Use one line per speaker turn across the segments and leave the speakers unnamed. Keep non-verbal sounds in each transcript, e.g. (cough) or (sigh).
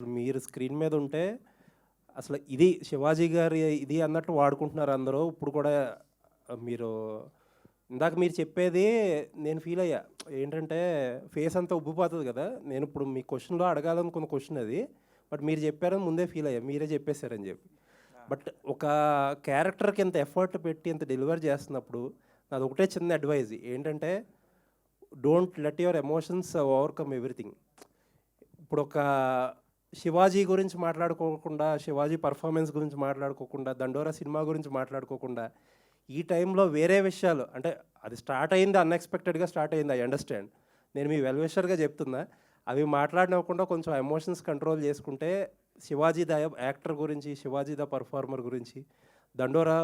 మీరు స్క్రీన్ మీద ఉంటే అసలు ఇది శివాజీ గారి ఇది అన్నట్టు వాడుకుంటున్నారు అందరూ. ఇప్పుడు కూడా మీరు ఇందాక మీరు చెప్పేది నేను ఫీల్ అయ్యా. ఏంటంటే ఫేస్ అంతా ఉబ్బిపోతుంది కదా. నేను ఇప్పుడు మీ క్వశ్చన్లో అడగాలనుకున్న క్వశ్చన్ అది. బట్ మీరు చెప్పారని ముందే ఫీల్ అయ్యా. మీరే చెప్పేశారని చెప్పి. బట్ ఒక క్యారెక్టర్కి ఇంత ఎఫర్ట్ పెట్టి ఇంత డెలివర్ చేస్తున్నప్పుడు నాది ఒకటే చిన్న అడ్వైజ్ ఏంటంటే don't let your emotions overcome everything ఇప్పుడు ఒక శివాజీ గురించి మాట్లాడుకోకుండా శివాజీ పర్ఫార్మెన్స్ గురించి మాట్లాడుకోకుండా దండోరా సినిమా గురించి మాట్లాడుకోకుండా ఈ టైంలో వేరే విషయాలు అంటే అది స్టార్ట్ అయింది అన్ఎక్స్పెక్టెడ్గా స్టార్ట్ అయింది ఐ అండర్స్టాండ్ నేను మీ వెల్విషర్గా చెప్తున్నా అవి మాట్లాడినవ్వకుండా కొంచెం ఎమోషన్స్ కంట్రోల్ చేసుకుంటే శివాజీ ద యాక్టర్ గురించి శివాజీ ద పర్ఫార్మర్ గురించి దండోరా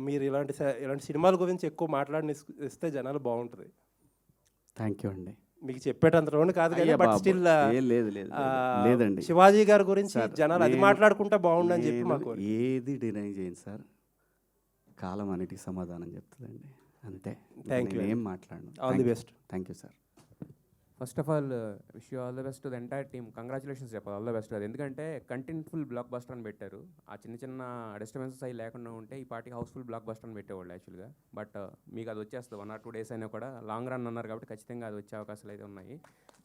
మీరు ఇలాంటి స- ఇలాంటి సినిమాల గురించి ఎక్కువ మాట్లాడిని ఇస్తే జనాలు బాగుంటుంది.
థ్యాంక్ యూ అండి.
మీకు చెప్పేటంత రౌండ్ కాదు కానీ బట్ స్టిల్
ఏ లేదు లేదు లేదు. లేదండి.
శివాజీ గారి గురించి జనాలు అది మాట్లాడుకుంటే బాగుండని చెప్పి మాకు
ఏది డినై చేయను సార్. కాలం అన్నిటికి సమాధానం చెప్తుందండి. అంతే.
Thank you.
ఏం మాట్లాడను.
All the best
thank you sir
first of all wish you all the best the entire team. Congratulations చెప్పాలి ఆల్ ద బెస్ట్. అది ఎందుకంటే కంటెంట్ఫుల్ బ్లాక్ బస్టర్ అని పెట్టారు. ఆ చిన్న చిన్న డిస్టర్బెన్సెస్ అవి లేకుండా ఉంటే ఈ పార్టీ హౌస్ఫుల్ బ్లాక్ బస్టర్ అని పెట్టేవాళ్ళు యాక్చువల్గా. బట్ uh, మీకు అది వచ్చేస్తుంది. వన్ ఆర్ టూ డేస్ అయినా కూడా లాంగ్ రన్ అన్నారు కాబట్టి ఖచ్చితంగా అది వచ్చే అవకాశాలు అయితే ఉన్నాయి.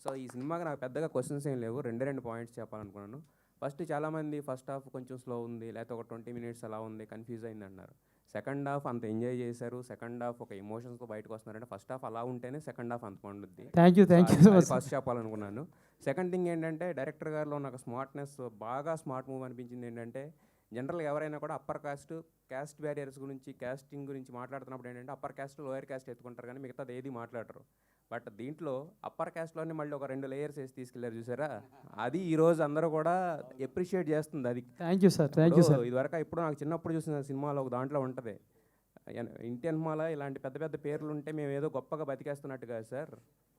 సో ఈ సినిమాకి నాకు పెద్దగా క్వశ్చన్స్ ఏం లేవు. రెండే రెండు పాయింట్స్ చెప్పాలనుకున్నాను. ఫస్ట్ చాలామంది ఫస్ట్ హాఫ్ కొంచెం స్లో ఉంది లేకపోతే ఒక ట్వంటీ మినిట్స్ అలా ఉంది కన్ఫ్యూజ్ అయింది అన్నారు. సెకండ్ హాఫ్ అంత ఎంజాయ్ చేశారు. సెకండ్ హాఫ్ ఒక ఎమోషన్స్తో బయటకు వస్తున్నారంటే ఫస్ట్ హాఫ్ అలా ఉంటేనే సెకండ్ హాఫ్ అంత పండుద్ది.
Thank you thank you
first చెప్పాలనుకున్నాను సెకండ్ థింగ్ ఏంటంటే డైరెక్టర్ గారిలో నాకు స్మార్ట్నెస్ బాగా స్మార్ట్ మూవ్ అనిపించింది ఏంటంటే జనరల్గా ఎవరైనా కూడా అప్పర్ కాస్ట్ క్యాస్ట్ బ్యారియర్స్ గురించి క్యాస్టింగ్ గురించి మాట్లాడుతున్నప్పుడు ఏంటంటే అప్పర్ క్యాస్ట్ లోయర్ క్యాస్ట్ ఎత్తుకుంటారు కానీ మిగతాది ఏది మాట్లాడరు. బట్ దీంట్లో అప్పర్ క్యాస్ట్లోనే మళ్ళీ ఒక రెండు లేయర్స్ వేసి తీసుకెళ్ళారు చూసారా? అది ఈ రోజు అందరూ కూడా ఎప్రిషియేట్ చేస్తుంది అది.
Thank you sir thank you sir
ఇది వరకు ఇప్పుడు నాకు చిన్నప్పుడు చూసిన సినిమాలో ఒక దాంట్లో ఉంటుంది. ఇంటి అన్మాల ఇలాంటి పెద్ద పెద్ద పేర్లు ఉంటే మేము ఏదో గొప్పగా బతికేస్తున్నట్టు కాదు సార్.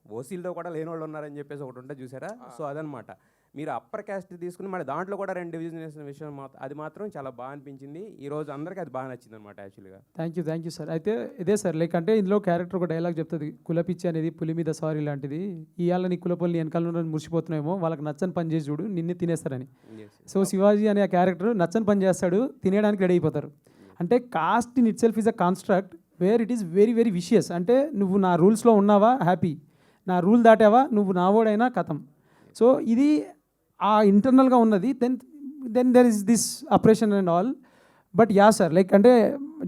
ఓసీల్లో కూడా లేని వాళ్ళు ఉన్నారని చెప్పేసి ఒకటి ఉంటుంది చూసారా? సో అదనమాట. మీరు అప్పర్ క్యాస్ట్ తీసుకుని మళ్ళీ దాంట్లో కూడా రెండు డివిజన్ వేసిన విషయం అది మాత్రం చాలా బాగా అనిపించింది. ఈ రోజు అందరికీ అది బాగా నచ్చింది అనమాట యాక్చువల్గా
thank you thank you sir అయితే ఇదే సార్ లైక్ అంటే ఇందులో క్యారెక్టర్ ఒక డైలాగ్ చెప్తుంది. కులపిచ్చి అనేది పులి మీద సారీ లాంటిది. ఇవాళ నీ కులపల్లి వెనకాల మురిసిపోతున్నాయేమో వాళ్ళకి నచ్చని పని చేసి చూడు నిన్నే తినేస్తారని. సో శివాజీ అనే ఆ క్యారెక్టర్ నచ్చని పని చేస్తాడు తినేయడానికి రెడీ అయిపోతారు. అంటే caste in itself is a construct where it is very very vicious అంటే నువ్వు నా రూల్స్లో ఉన్నావా? హ్యాపీ నా రూల్ దాటావా? నువ్వు నావోడైనా కథం సో ఇది ఆ ఇంటర్నల్గా ఉన్నది then then there is this oppression and all but yeah sir like అంటే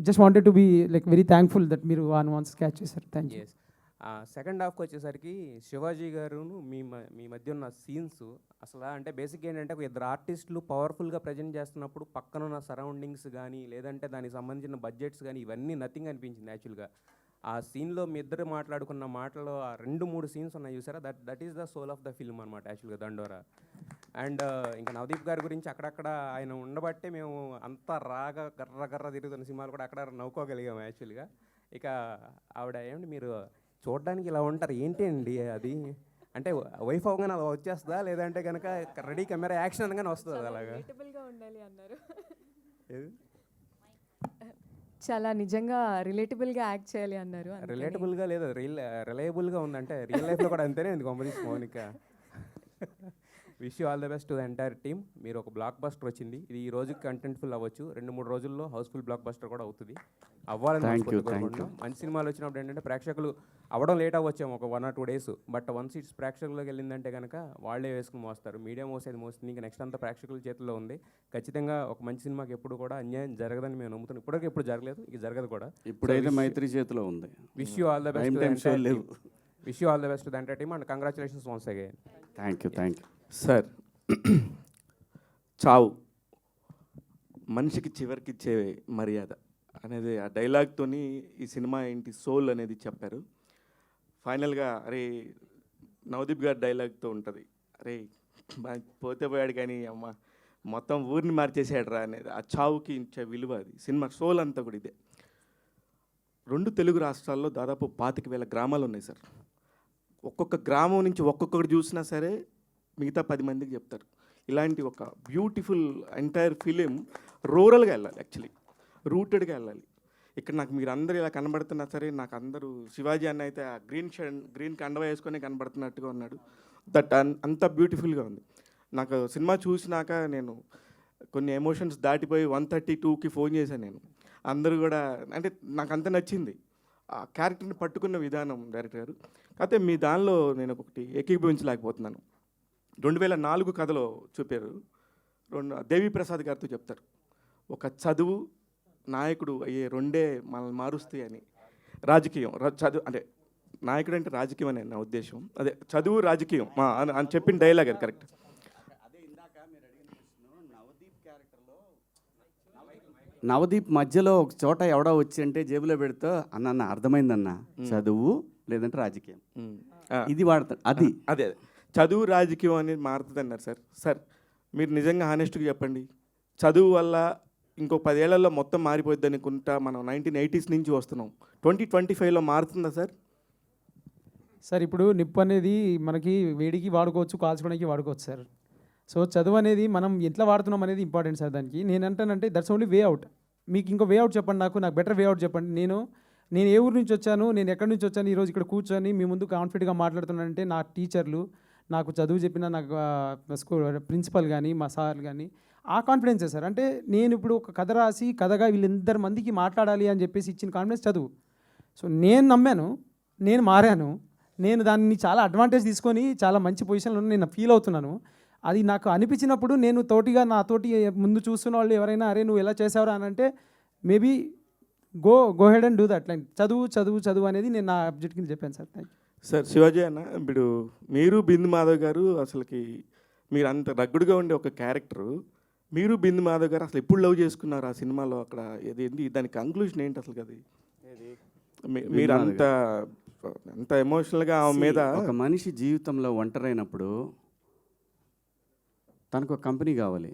just wanted to be like very thankful that మీరు ఆ వన్స్ క్యాచ్ చేశారు. థ్యాంక్ యూ
సెకండ్ హాఫ్కి వచ్చేసరికి శివాజీ గారును మీ మ- మీ మధ్య ఉన్న సీన్స్ అసలు అంటే బేసిక్ ఏంటంటే ఇద్దరు ఆర్టిస్టులు పవర్ఫుల్గా ప్రజెంట్ చేస్తున్నప్పుడు పక్కన ఉన్న సరౌండింగ్స్ కానీ లేదంటే దానికి సంబంధించిన బడ్జెట్స్ కానీ ఇవన్నీ నథింగ్ అనిపించింది యాక్చువల్గా ఆ సీన్లో మీ ఇద్దరు మాట్లాడుకున్న మాటలో ఆ రెండు మూడు సీన్స్ ఉన్నాయి చూసారా? That that is the soul of the film అనమాట యాక్చువల్గా దండోరా. అండ్ ఇంకా నవదీప్ గారి గురించి అక్కడక్కడ ఆయన ఉండబట్టే మేము అంత రాగా గర్ర గర్ర తిరుగుతున్న సినిమాలు కూడా అక్కడ నవ్వుకోగలిగాం యాక్చువల్గా. ఇక ఆవిడ ఏమండి మీరు చూడడానికి ఇలా ఉంటారు ఏంటి అండి అది? అంటే వైఫ్ అవగానే అలా వచ్చేస్తుందా? లేదంటే కనుక రెడీ కెమెరా యాక్షన్ అనగానే వస్తుంది అలాగా?
ఉండాలి అన్నారు.
ఏది?
చాలా నిజంగా రిలేటబుల్గా యాక్ట్ చేయాలి అన్నారు.
రిలేటబుల్గా లేదు? రియల్ రిలయబుల్గా ఉందంటే రియల్ లైఫ్లో కూడా అంతేనే ఉంది కాంబరీస్ Mounika? Wish you all the best to the entire team. మీరు ఒక బ్లాక్ బస్టర్ వచ్చింది. ఇది ఈ రోజు కంటెంట్ఫుల్ అవ్వచ్చు. రెండు మూడు రోజుల్లో హౌస్ఫుల్ బ్లాక్ బస్టర్ కూడా అవుతుంది. అవ్వాలని. మంచి సినిమాలు వచ్చినప్పుడు ఏంటంటే ప్రేక్షకులు అవ్వడం లేట్ అవ్వచ్చేమో ఒక one or two days but once it's ప్రేక్షకులకు వెళ్ళిందంటే కనుక వాళ్ళే వేసుకుని మోస్తారు. మీడియా మోసేది మోస్తుంది. ఇంకా నెక్స్ట్ అంతా ప్రేక్షకుల చేతుల్లో ఉంది. ఖచ్చితంగా ఒక మంచి సినిమాకి ఎప్పుడు కూడా అన్యాయం జరగదని మేము నమ్ముతున్నాం. ఇప్పటివరకు ఎప్పుడు జరగలేదు. ఇక జరగదు కూడా.
ఇప్పుడైతే మైత్రి చేతిలో ఉంది.
Wish you all the best. Wish you all the best the entire team and congratulations once again
thank you thank you
sir చావు. మనిషికి చివరికి ఇచ్చే మర్యాద అనేది ఆ డైలాగ్తోని ఈ సినిమా ఏంటి సోల్ అనేది చెప్పారు. ఫైనల్గా అరే నవదీప్ గారి డైలాగ్తో ఉంటుంది. అరే పోతే పోయాడు కానీ అమ్మ మొత్తం ఊరిని మార్చేసాడు రా అనేది. ఆ చావుకి ఇచ్చే విలువ అది. సినిమా సోల్ అంతా కూడా ఇదే. రెండు తెలుగు రాష్ట్రాల్లో దాదాపు పాతిక వేల గ్రామాలు ఉన్నాయి సార్. ఒక్కొక్క గ్రామం నుంచి ఒక్కొక్కటి చూసినా సరే మిగతా పది మందికి చెప్తారు. ఇలాంటి ఒక బ్యూటిఫుల్ ఎంటైర్ ఫిలిం రూరల్గా వెళ్ళాలి యాక్చువల్లీ రూటెడ్గా వెళ్ళాలి. ఇక్కడ నాకు మీరు అందరు ఇలా కనబడుతున్నా సరే నాకు అందరూ శివాజీ అన్న అయితే ఆ గ్రీన్ షర్ట్ గ్రీన్ కండవ వేసుకొని కనబడుతున్నట్టుగా ఉన్నాడు. దట్ అంత బ్యూటిఫుల్గా ఉంది. నాకు సినిమా చూసినాక నేను కొన్ని ఎమోషన్స్ దాటిపోయి వన్ థర్టీ టూకి ఫోన్ చేశాను నేను. అందరూ కూడా అంటే నాకు అంత నచ్చింది. ఆ క్యారెక్టర్ని పట్టుకున్న విధానం డైరెక్టర్ గారు. కాకపోతే మీ దానిలో నేను ఒకటి ఏకీభవించలేకపోతున్నాను. రెండు వేల నాలుగు కథలో చూపారు. రెండు దేవి ప్రసాద్ గారితో చెప్తారు. ఒక చదువు నాయకుడు అయ్యే రెండే మనల్ని మారుస్తాయి అని. రాజకీయం చదువు అంటే నాయకుడు అంటే రాజకీయం అనే నా ఉద్దేశం. అదే చదువు రాజకీయం మా అని అని చెప్పిన డైలాగ్ అది కరెక్ట్
నవదీప్ మధ్యలో ఒక చోట ఎవడో వచ్చి అంటే జేబులో పెడితే అన్న అన్న అర్థమైందన్న. చదువు లేదంటే రాజకీయం. ఇది వాడతాడు అది.
అదే అదే. చదువు రాజకీయం అనేది మారుతుంది అన్నారు సార్. సార్ మీరు నిజంగా హానెస్ట్గా చెప్పండి. చదువు వల్ల ఇంకో పదేళ్ళలో మొత్తం మారిపోద్ది అనుకుంటా మనం నైన్టీన్ ఎయిటీస్ నుంచి వస్తున్నాం. ట్వంటీ ట్వంటీ ఫైవ్లో మారుతుందా సార్?
సార్ ఇప్పుడు నిప్పు అనేది మనకి వేడికి వాడుకోవచ్చు కాల్చుకోవడానికి వాడుకోవచ్చు సార్. సో చదువు అనేది మనం ఎట్లా వాడుతున్నాం అనేది ఇంపార్టెంట్ సార్ దానికి. నేను అంటానంటే దట్స్ ఓన్లీ వే అవుట్ మీకు ఇంకో వే అవుట్ చెప్పండి నాకు నాకు బెటర్ వే అవుట్ చెప్పండి. నేను నేను ఏ ఊరు నుంచి వచ్చాను నేను ఎక్కడి నుంచి వచ్చాను ఈరోజు ఇక్కడ కూర్చొని మీ ముందు కాన్ఫిడెంట్గా మాట్లాడుతున్నానంటే నా టీచర్లు నాకు చదువు చెప్పిన నాకు స్కూల్ ప్రిన్సిపల్ కానీ మా సార్ కానీ ఆ కాన్ఫిడెన్సే సార్. అంటే నేను ఇప్పుడు ఒక కథ రాసి కథగా వీళ్ళిద్దరి మందికి మాట్లాడాలి అని చెప్పేసి ఇచ్చిన కాన్ఫిడెన్స్ చదువు. సో నేను నమ్మాను నేను మారాను నేను దాన్ని చాలా అడ్వాంటేజ్ తీసుకొని చాలా మంచి పొజిషన్లో నేను ఫీల్ అవుతున్నాను. అది నాకు అనిపించినప్పుడు నేను తోటిగా నాతోటి ముందు చూస్తున్న వాళ్ళు ఎవరైనా అరే నువ్వు ఎలా చేసావురా? అని అంటే maybe go go ahead and do that like చదువు చదువు చదువు అనేది నేను నా అబ్జెక్ట్ కింద చెప్పాను sir. Thank you
sir Shivaji అన్న ఇప్పుడు మీరు బిందు మాధవ్ గారు అసలుకి మీరు అంత రగ్గుడుగా ఉండే ఒక క్యారెక్టరు. మీరు బిందు మాధవ్ గారు అసలు ఎప్పుడు లవ్ చేసుకున్నారు ఆ సినిమాలో అక్కడ? ఇది ఏంటి దాని కంక్లూషన్ ఏంటి అసలు అది మీరు అంత అంత ఎమోషనల్గా ఆమె మీద
ఒక మనిషి జీవితంలో ఒంటరైనప్పుడు తనకు ఒక కంపెనీ కావాలి.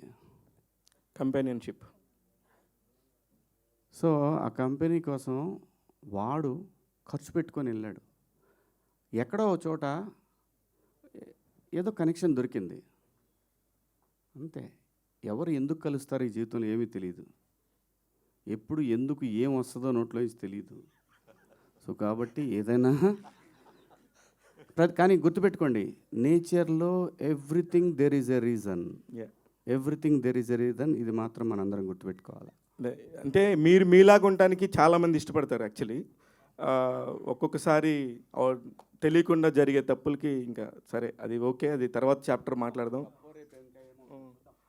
కంపానియన్షిప్
సో ఆ కంపెనీ కోసం వాడు ఖర్చు పెట్టుకొని వెళ్ళాడు. ఎక్కడో చోట ఏదో కనెక్షన్ దొరికింది. అంతే. ఎవరు ఎందుకు కలుస్తారో ఈ జీవితంలో ఏమీ తెలియదు ఎప్పుడు ఎందుకు ఏం వస్తుందో నోట్లో తెలియదు సో కాబట్టి ఏదైనా ప్రతి కానీ గుర్తుపెట్టుకోండి నేచర్లో everything there is a reason. Everything there is a reason ఇది మాత్రం మనందరం గుర్తుపెట్టుకోవాలి.
అంటే మీరు మీలాగా ఉండటానికి చాలామంది ఇష్టపడతారు యాక్చువల్లీ ఒక్కొక్కసారి తెలియకుండా జరిగే తప్పులకి ఇంకా సరే అది ఓకే అది తర్వాత చాప్టర్ మాట్లాడదాం.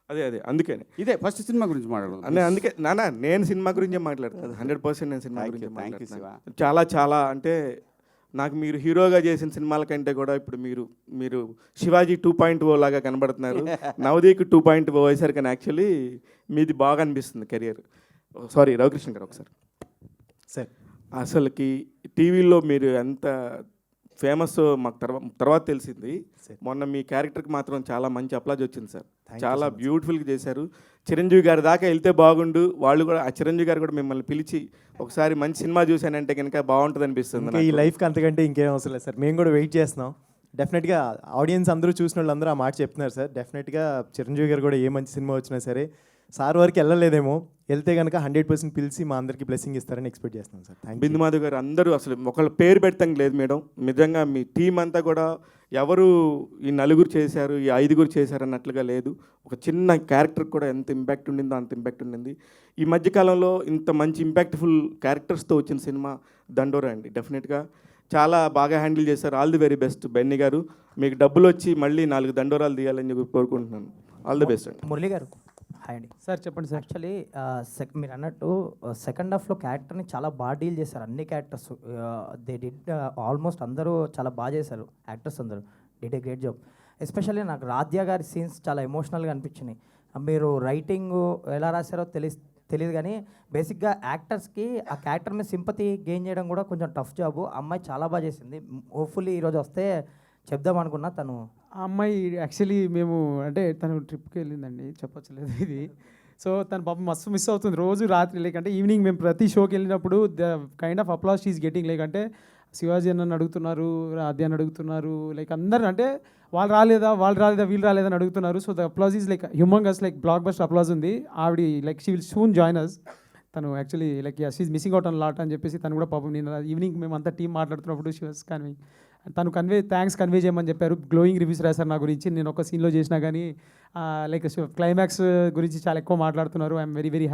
అదే అదే అందుకనే.
ఇదే ఫస్ట్ సినిమా గురించి మాట్లాడదాం.
అనే అందుకే నాన్న నేను సినిమా గురించే మాట్లాడతాను. హండ్రెడ్ పర్సెంట్ నేను సినిమా గురించి మాట్లాడతాను. చాలా చాలా అంటే నాకు మీరు హీరోగా చేసిన సినిమాల కంటే కూడా ఇప్పుడు మీరు మీరు శివాజీ టూ పాయింట్ ఓ లాగా కనబడుతున్నారు. (laughs) నవదీక్ టూ పాయింట్ ఓ అయ్యేసరికి యాక్చువల్లీ మీది బాగా అనిపిస్తుంది కెరియర్. సారీ రవికృష్ణ గారు ఒకసారి.
సార్
అసలుకి టీవీలో మీరు ఎంత ఫేమస్ మాకు తర్వా తర్వాత తెలిసింది. మొన్న మీ క్యారెక్టర్కి మాత్రం చాలా మంచి అప్లాజ్ వచ్చింది సార్. చాలా. బ్యూటిఫుల్గా చేశారు. చిరంజీవి గారి దాకా వెళ్తే బాగుండు. వాళ్ళు కూడా ఆ చిరంజీవి గారు కూడా మిమ్మల్ని పిలిచి ఒకసారి మంచి సినిమా చూశానంటే కనుక బాగుంటుంది అనిపిస్తుంది
ఈ. లైఫ్కి అంతకంటే ఇంకేం అవసరం లేదు సార్. మేము కూడా వెయిట్ చేస్తున్నాం. డెఫినెట్గా ఆడియన్స్ అందరూ చూసిన వాళ్ళందరూ ఆ మాట చెప్తున్నారు సార్. డెఫినెట్గా చిరంజీవి గారు కూడా ఏ మంచి సినిమా వచ్చినా సరే సార్ వరకు వెళ్ళలేదేమో. వెళ్తే కనుక హండ్రెడ్ పర్సెంట్ పిలిచి మా అందరికి బ్లెస్సింగ్ ఇస్తారని ఎక్స్పెక్ట్ చేస్తున్నాం సార్. థ్యాంక్
బిందు మాధవ్ గారు అందరూ అసలు ఒకళ్ళ పేరు పెడతాం లేదు మేడం. నిజంగా మీ టీం అంతా కూడా ఎవరు ఈ నలుగురు చేశారు ఈ ఐదుగురు చేశారు అన్నట్లుగా లేదు. ఒక చిన్న క్యారెక్టర్ కూడా ఎంత ఇంపాక్ట్ ఉండిందో అంత ఇంపాక్ట్ ఉండింది. ఈ మధ్యకాలంలో ఇంత మంచి ఇంపాక్ట్ఫుల్ క్యారెక్టర్స్తో వచ్చిన సినిమా దండోరా అండి డెఫినెట్గా చాలా బాగా హ్యాండిల్ చేశారు. All the very best Benny గారు. మీకు డబ్బులు వచ్చి మళ్ళీ నాలుగు దండోరాలు తీయాలని చెప్పి కోరుకుంటున్నాను. ఆల్ ది బెస్ట్ అండి.
మురళి గారు. హాయ్ అండి
సార్ చెప్పండి సార్
యాక్చువల్లీ సెక్ మీరు అన్నట్టు సెకండ్ హాఫ్లో క్యారెక్టర్ని చాలా బాగా డీల్ చేశారు. అన్ని క్యారెక్టర్స్ దే డిడ్ ఆల్మోస్ట్ అందరూ చాలా బాగా చేశారు యాక్టర్స్ అందరూ. Did a great job especially నాకు రాధ్య గారి సీన్స్ చాలా ఎమోషనల్గా అనిపించినాయి. మీరు రైటింగ్ ఎలా రాశారో తెలి తెలియదు కానీ బేసిక్గా యాక్టర్స్కి ఆ క్యారెక్టర్ మీద సింపతి గెయిన్ చేయడం కూడా కొంచెం టఫ్ జాబు అమ్మాయి చాలా బాగా చేసింది. హోప్ఫుల్లీ ఈరోజు వస్తే చెప్దాం అనుకున్నా తను
ఆ అమ్మాయి యాక్చువల్లీ మేము అంటే తను ట్రిప్కి వెళ్ళిందండి చెప్పొచ్చలేదు ఇది. సో తన పాపం మస్తు మిస్ అవుతుంది. రోజు రాత్రి లేకంటే ఈవినింగ్ మేము ప్రతి షోకి వెళ్ళినప్పుడు the kind of applause is getting లేకంటే శివాజీ అన్నని అడుగుతున్నారు ఆద్య అని అడుగుతున్నారు లైక్ అందరు అంటే వాళ్ళు రాలేదా వాళ్ళు రాలేదా వీళ్ళు రాలేదని అడుగుతున్నారు. So the applause is like humongous like block bust applause ఉంది. ఆవిడ like she will soon join us తను actually like she's missing out on lot అని చెప్పేసి తను కూడా పాపం నేను ఈవినింగ్ మేము అంతా టీం మాట్లాడుతున్నప్పుడు షీ వాస్ కానీ తను కన్వే థ్యాంక్స్ కన్వే చేయమని చెప్పారు. గ్లోయింగ్ రివ్యూస్ రాశారు నా గురించి. నేను ఒక సీన్లో చేసినా కానీ లైక్ క్లైమాక్స్ గురించి చాలా ఎక్కువ మాట్లాడుతున్నారు. I'm very very